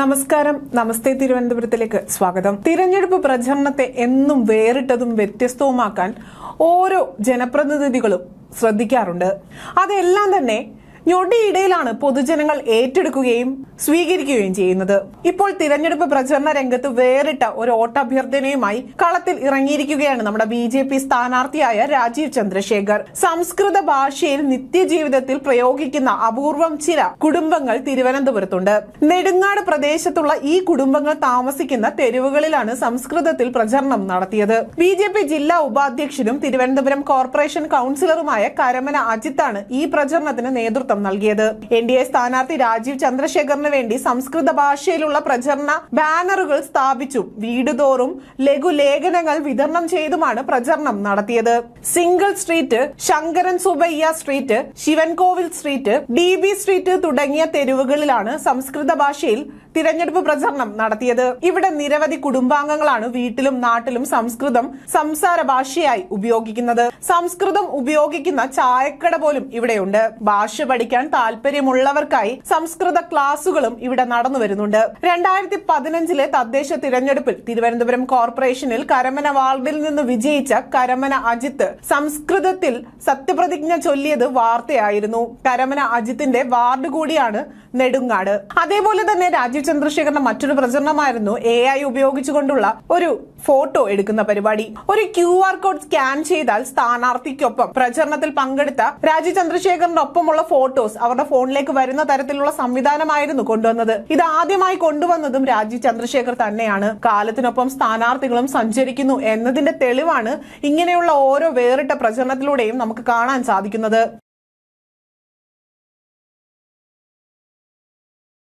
നമസ്കാരം. നമസ്തേ തിരുവനന്തപുരത്തിലേക്ക് സ്വാഗതം. തിരഞ്ഞെടുപ്പ് പ്രചരണത്തെ എന്നും വേറിട്ടതും വ്യത്യസ്തവുമാക്കാൻ ഓരോ ജനപ്രതിനിധികളും ശ്രദ്ധിക്കാറുണ്ട്. അതെല്ലാം തന്നെ ഞൊടിയിടയിലാണ് പൊതുജനങ്ങൾ ഏറ്റെടുക്കുകയും സ്വീകരിക്കുകയും ചെയ്യുന്നത്. ഇപ്പോൾ തിരഞ്ഞെടുപ്പ് പ്രചരണ രംഗത്ത് വേറിട്ട ഒരു വോട്ടഭ്യർത്ഥനയുമായി കളത്തിൽ ഇറങ്ങിയിരിക്കുകയാണ് നമ്മുടെ ബി ജെ പി സ്ഥാനാർത്ഥിയായ രാജീവ് ചന്ദ്രശേഖർ. സംസ്കൃത ഭാഷയിൽ നിത്യജീവിതത്തിൽ പ്രയോഗിക്കുന്ന അപൂർവം ചില കുടുംബങ്ങൾ തിരുവനന്തപുരത്തുണ്ട്. നെടുങ്ങാട് പ്രദേശത്തുള്ള ഈ കുടുംബങ്ങൾ താമസിക്കുന്ന തെരുവുകളിലാണ് സംസ്കൃതത്തിൽ പ്രചരണം നടത്തിയത്. ബി ജെ പി ജില്ലാ ഉപാധ്യക്ഷനും തിരുവനന്തപുരം കോർപ്പറേഷൻ കൌൺസിലറുമായ കരമന അജിത്താണ് ഈ പ്രചരണത്തിന് നേതൃത്വം നൽകിയത്. എൻ ഡി എ സ്ഥാനാർത്ഥി രാജീവ് ചന്ദ്രശേഖറിന് വേണ്ടി സംസ്കൃത ഭാഷയിലുള്ള പ്രചരണ ബാനറുകൾ സ്ഥാപിച്ചു. വീടുതോറും ലഘുലേഖനങ്ങൾ വിതരണം ചെയ്തുമാണ് പ്രചരണം നടത്തിയത്. Single street Sankaran Subbaiah street Sivankovil street D B street തുടങ്ങിയ തെരുവുകളിലാണ് സംസ്കൃത ഭാഷയിൽ തിരഞ്ഞെടുപ്പ് പ്രചരണം നടത്തിയത്. ഇവിടെ നിരവധി കുടുംബാംഗങ്ങളാണ് വീട്ടിലും നാട്ടിലും സംസ്കൃതം സംസാര ഭാഷയായി ഉപയോഗിക്കുന്നത്. സംസ്കൃതം ഉപയോഗിക്കുന്ന ചായക്കട പോലും ഇവിടെയുണ്ട്. ഭാഷ പഠിക്കാൻ താല്പര്യമുള്ളവർക്കായി സംസ്കൃത ക്ലാസുകളും ഇവിടെ നടന്നു വരുന്നുണ്ട്. രണ്ടായിരത്തി പതിനഞ്ചിലെ തദ്ദേശ തിരഞ്ഞെടുപ്പിൽ തിരുവനന്തപുരം കോർപ്പറേഷനിൽ കരമന വാർഡിൽ നിന്ന് വിജയിച്ച കരമന അജിത്ത് സംസ്കൃതത്തിൽ സത്യപ്രതിജ്ഞ ചൊല്ലിയത് വാർത്തയായിരുന്നു. കരമന അജിത്തിന്റെ വാർഡ് കൂടിയാണ് നെടുങ്ങാട്. അതേപോലെ തന്നെ രാജീവ് ചന്ദ്രശേഖരന്റെ മറ്റൊരു പ്രചരണമായിരുന്നു എ ഐ ഉപയോഗിച്ചുകൊണ്ടുള്ള ഒരു ഫോട്ടോ എടുക്കുന്ന പരിപാടി. ഒരു ക്യു ആർ കോഡ് സ്കാൻ ചെയ്താൽ സ്ഥാനാർത്ഥിക്കൊപ്പം പ്രചരണത്തിൽ പങ്കെടുത്ത രാജീവ് ചന്ദ്രശേഖറിന്റെ ഒപ്പമുള്ള ഫോട്ടോസ് അവരുടെ ഫോണിലേക്ക് വരുന്ന തരത്തിലുള്ള സംവിധാനമായിരുന്നു കൊണ്ടുവന്നത്. ഇത് ആദ്യമായി കൊണ്ടുവന്നതും രാജീവ് ചന്ദ്രശേഖർ തന്നെയാണ്. കാലത്തിനൊപ്പം സ്ഥാനാർത്ഥികളും സഞ്ചരിക്കുന്നു എന്നതിന്റെ തെളിവാണ് ഇങ്ങനെയുള്ള ഓരോ വേറിട്ട പ്രചരണത്തിലൂടെയും നമുക്ക് കാണാൻ സാധിക്കുന്നത്.